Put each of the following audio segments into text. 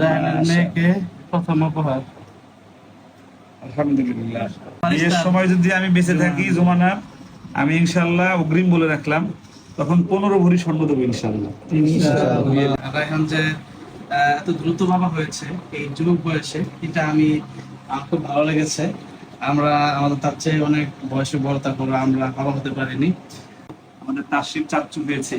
রায়হানের মেয়েকে প্রথম উপহার আলহামদুলিল্লাহ। বিয়ের সময় যদি আমি বেঁচে থাকি জুমানার আমি ইনশাল্লাহ অগ্রিম বলে রাখলাম তখন পনেরো ভরি স্বর্ণ দেবো ইনশাল্লাহ রায়হান যে এত দ্রুত বাবা হয়েছে এই যুবক বয়সে এটা আমি আমার খুব ভালো লেগেছে। আমরা আমাদের তার চেয়ে অনেক বয়সে বড় তারপর আমরা বাবা হতে পারিনি। আমাদের তাসিম চাচ্চু হয়েছে।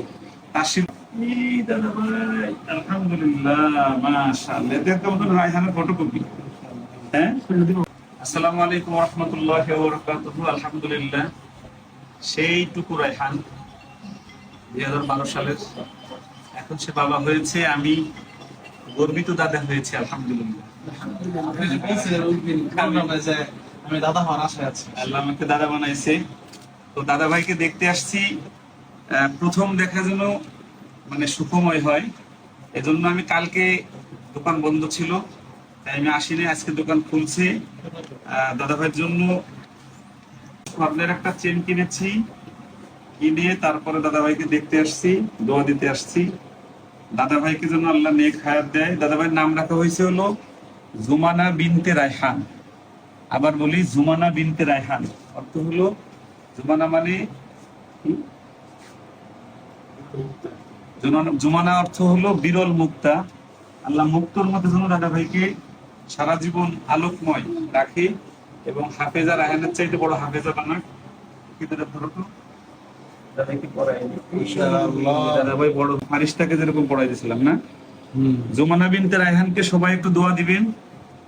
তাসিম দাদা ভাই আলহামদুলিল্লাহ মাশাআল্লাহ। এদের তো আমাদের রায়হানের ফটোকপি হ্যাঁ? আসসালামু আলাইকুম রহমতুল্লাহ বরকাতুহু আলহামদুলিল্লাহ। সেইটুকু রায়হান দুই হাজার বারো সালের। এখন সে বাবা হয়েছে আমি গর্বিত দাদা হয়েছে আলহামদুলিল্লাহ। আমি দাদা হওয়ার আশায় আছি। আল্লাহ আমাকে দাদা বানাইছে। তো দাদা ভাইকে দেখতে আসছি প্রথম দেখা যেন মানে সুখময় হয়। এজন্য আমি কালকে দোকান বন্ধ ছিল। তাই আমি আসিনি আজকে দোকান খুলছে। আহ, দাদা ভাইয়ের জন্য স্বর্ণের একটা চেন কিনেছি কিনে তারপরে দাদা ভাইকে দেখতে আসছি দোয়া দিতে আসছি। দাদা ভাইকে যেন আল্লাহ নেক হায়াত দেয়। দাদা ভাইয়ের নাম রাখা হয়েছে হলো জুমানা বিনতে রায়হান। আবার বলি জুমানা বিনতে রায়হান। অর্থ হলো জুমানা মানে? জুমানা- অর্থ হলো বিরল মুক্তা। আল্লাহ মুক্তর মধ্যে যেন দাদা ভাইকে সারা জীবন আলোকময় রাখে এবং হাফেজা রায়হানের চাইতে বড় হাফেজা বানাক। কি দাদা ধরো তো। বড় ফারিস্তাকে যেরকম পড়াই দিয়েছিলাম না জুমানা বিনতে রায়হানকে সবাই একটু দোয়া দিবেন।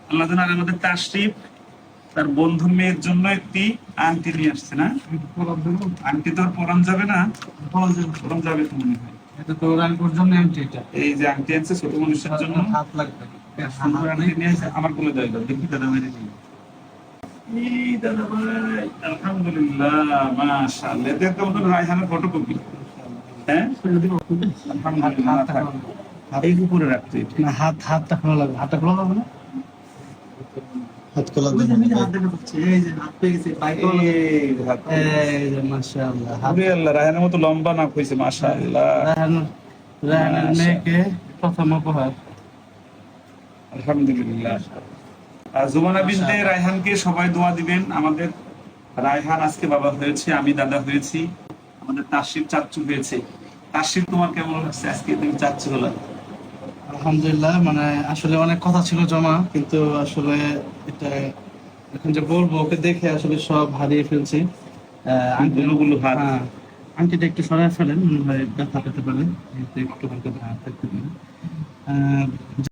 আল্লাহ যেন আমাদের তাশরিফ তার বন্ধুর মেয়ের জন্য একটি আংটি নিয়ে আসছে না? আংটি তো আর পরান যাবে না। পরান যাবে মনে হয়। এটা তো জন্য এটা। এই যে আংটি আনছে ছোট মানুষের জন্য। হাত লাগবে। সুন্দর আংটি নিয়ে আসছে আমার কোলে দেয় দেখি দাদা ভাই। দেখি ই দাদা ভাই আলহামদুলিল্লাহ মাশাআল্লাহ। এদের তো আমাদের রায়হানের ফটোকপি হ্যাঁ? আলহামদুলিল্লাহ থাক। এই উপরে রাখতে। না হাত হাতটা খোলা লাগবে। হাতটা খোলা লাগবে না? হাত রায়হানের মতো লম্বা নাক হয়েছে মাশাআল্লাহ। রায়হানের মেয়েকে প্রথম উপহার। আলহামদুলিল্লাহ। জুমানা বিনতে রায়হানকে সবাই দোয়া দিবেন। আমাদের রায়হান আজকে বাবা হয়েছে আমি দাদা হয়েছি। আমাদের তাসির চাচ্চু হয়েছে। তাসির তোমার কেমন লাগছে? আজকে তুমি চাচ্চু হলো। আলহামদুলিল্লাহ মানে আসলে অনেক কথা ছিল জমা কিন্তু আসলে এটা এখন যে বলব ওকে দেখে আসলে সব হারিয়ে ফেলছি। আহ, আংটি- গুলো হাত। হ্যাঁ, আংটিটা একটু সরাই ফেলেন মনে হয় ব্যথা পেতে পারে একটু হালকা থাকতে পারে